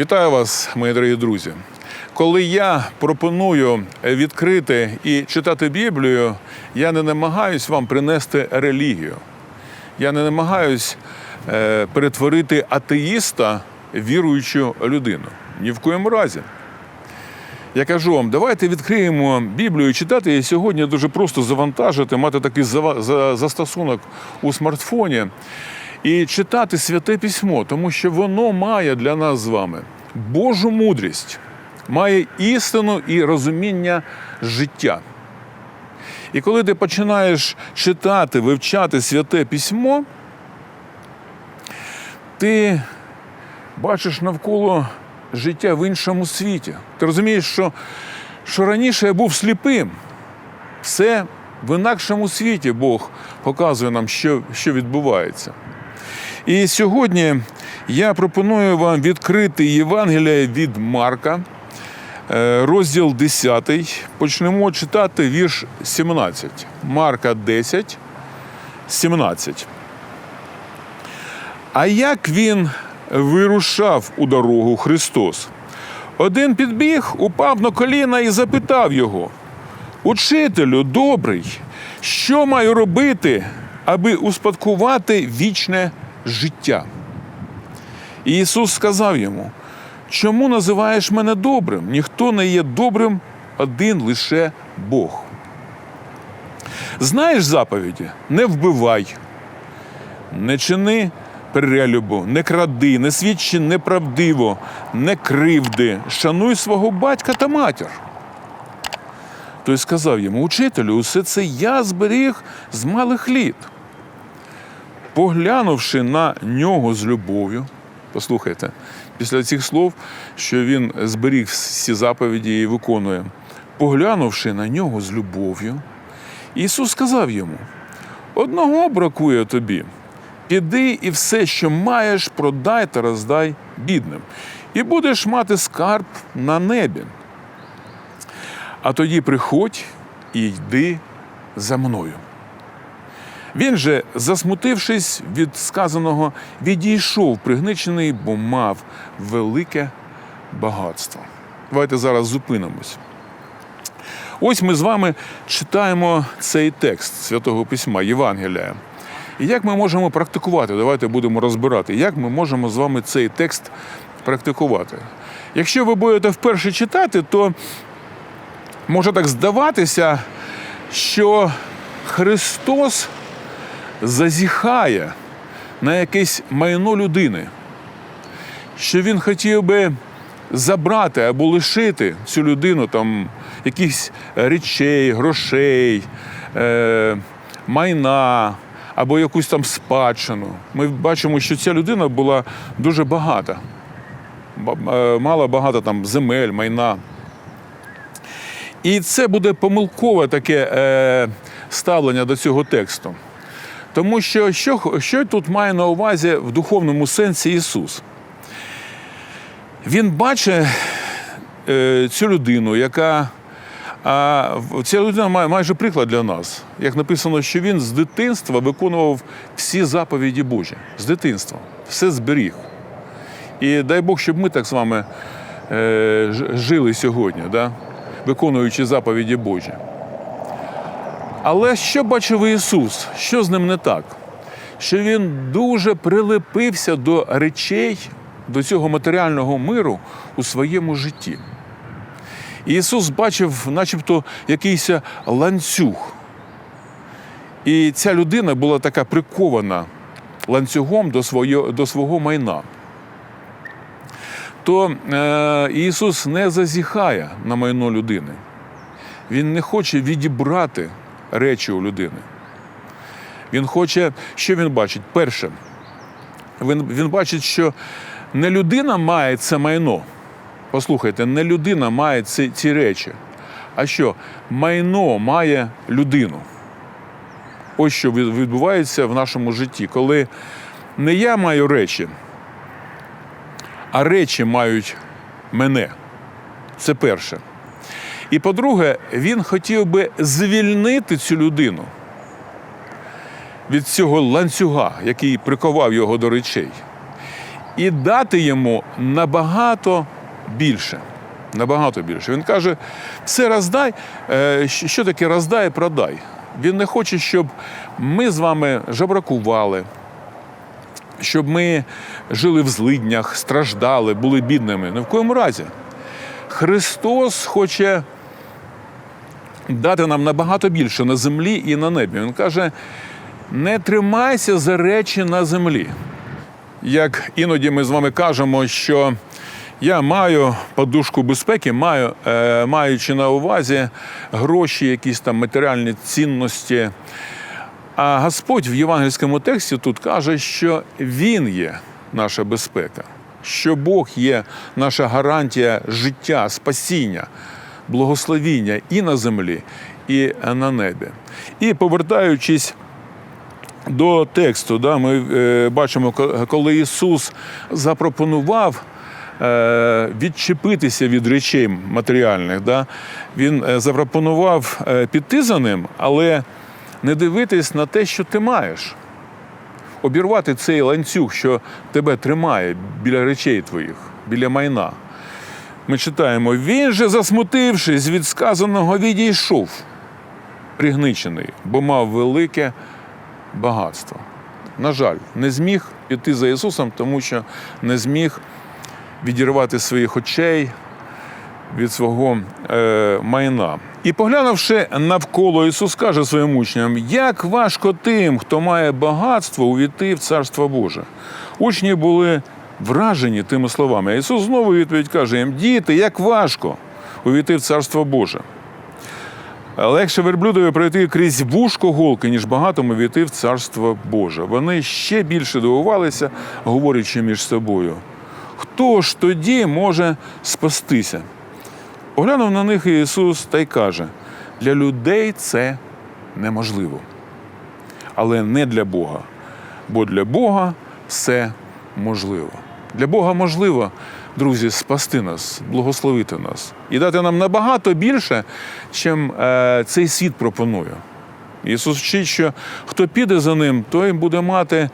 Вітаю вас, мої дорогі друзі. Коли я пропоную відкрити і читати Біблію, я не намагаюсь вам принести релігію. Я не намагаюсь е, перетворити атеїста віруючу людину. Ні в коєму разі. Я кажу вам, давайте відкриємо Біблію і читати її сьогодні дуже просто завантажити, мати такий застосунок у смартфоні і читати святе письмо, тому що воно має для нас з вами Божу мудрість, має істину і розуміння життя. І коли ти починаєш читати, вивчати святе письмо, ти бачиш навколо життя в іншому світі. Ти розумієш, що, що раніше я був сліпим. Все в інакшому світі Бог показує нам, що, що відбувається. І сьогодні я пропоную вам відкрити Євангелія від Марка, е, розділ 10. Почнемо читати вірш 17. Марка 10, 17. А як він вирушав у дорогу Христос? Один підбіг, упав на коліна і запитав його: Учителю добрий, що маю робити, аби успадкувати вічне життя? І Ісус сказав йому: Чому називаєш мене добрим? Ніхто не є добрим, один лише Бог. Знаєш заповіді? Не вбивай, не чини перелюбу, не кради, не свідчи неправдиво, не кривди, шануй свого батька та матір. Той сказав йому, учителю, усе це я зберіг з малих літ. Поглянувши на нього з любов'ю, послухайте, після цих слов, що він зберіг всі заповіді і виконує, поглянувши на нього з любов'ю, Ісус сказав йому: одного бракує тобі. Піди і все, що маєш, продай та роздай бідним, і будеш мати скарб на небі. А тоді приходь і йди за мною. Він же, засмутившись від сказаного, відійшов пригничений, бо мав велике багатство. Давайте зараз зупинимось. Ось ми з вами читаємо цей текст Святого Письма, Євангелія. І як ми можемо практикувати? Давайте будемо розбирати, як ми можемо з вами цей текст практикувати. Якщо ви будете вперше читати, то може так здаватися, що Христос зазіхає на якесь майно людини, що Він хотів би забрати або лишити цю людину там якихось речей, грошей, е, майна або якусь там спадщину. Ми бачимо, що ця людина була дуже багата, е, мала багато там земель, майна. І це буде помилкове таке е, ставлення до цього тексту. Тому що, що що тут має на увазі в духовному сенсі Ісус? Він бачить е, цю людину, яка а ця людина має майже приклад для нас. Як написано, що він з дитинства виконував всі заповіді Божі. З дитинства. Все зберіг. І дай Бог, щоб ми так з вами е, жили сьогодні, да? виконуючи заповіді Божі. Але що бачив Ісус? Що з ним не так? Що він дуже прилепився до речей, до цього матеріального миру у своєму житті. Ісус бачив, начебто, якийсь ланцюг. І ця людина була така прикована ланцюгом до, своє, до свого майна. То е, Ісус не зазіхає на майно людини. Він не хоче відібрати речі у людини. Він хоче, що він бачить? Перше, він, він бачить, що не людина має це майно. Послухайте, не людина має ці, ці речі, а що майно має людину. Ось що відбувається в нашому житті, коли не я маю речі, а речі мають мене. Це перше. І по-друге, він хотів би звільнити цю людину від цього ланцюга, який приковав його до речей. і дати йому набагато більше. Набагато більше. Він каже: все роздай. Е, Що таке роздай продай? Він не хоче, щоб ми з вами жебракували, щоб ми жили в злиднях, страждали, були бідними. Ні в коєму разі. Христос хоче дати нам набагато більше на землі і на небі. Він каже: не тримайся за речі на землі. Як іноді ми з вами кажемо, що я маю подушку безпеки, маю, е, маючи на увазі гроші, якісь там матеріальні цінності. А Господь в євангельському тексті тут каже, що Він є наша безпека, що Бог є наша гарантія життя, спасіння, благословіння і на землі, і на небі. І повертаючись до тексту, да, ми е, бачимо, коли Ісус запропонував е, відчепитися від речей матеріальних, да, Він е, запропонував піти за ним, але не дивитись на те, що ти маєш. Обірвати цей ланцюг, що тебе тримає біля речей твоїх, біля майна. Ми читаємо: він же, засмутившись від сказаного, відійшов, пригничений, бо мав велике багатство. На жаль, не зміг піти за Ісусом, тому що не зміг відірвати своїх очей від свого е, майна. І поглянувши навколо, Ісус каже своїм учням: як важко тим, хто має багатство, увійти в Царство Боже. Учні були вражені тими словами. Ісус знову відповідь каже їм: діти, як важко увійти в Царство Боже. Легше верблюдові пройти крізь вушко голки, ніж багатому війти в царство Боже. Вони ще більше дивувалися, говорячи між собою. Хто ж тоді може спастися? Поглянув на них Ісус та й каже: для людей це неможливо, але не для Бога. Бо для Бога все можливо. Для Бога можливо, друзі, спасти нас, благословити нас і дати нам набагато більше, чим е, цей світ пропонує. Ісус вчить, що хто піде за ним, той буде мати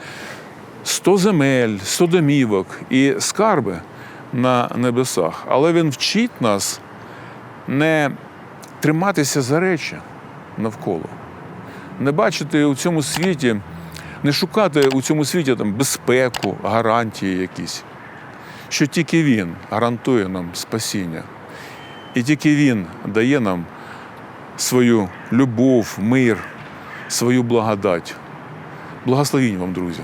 сто земель, сто домівок і скарби на небесах. Але Він вчить нас не триматися за речі навколо, не бачити у цьому світі, не шукати у цьому світі там безпеку, гарантії якісь, що тільки Він гарантує нам спасіння. І тільки Він дає нам свою любов, мир, свою благодать. Благословінь вам, друзі!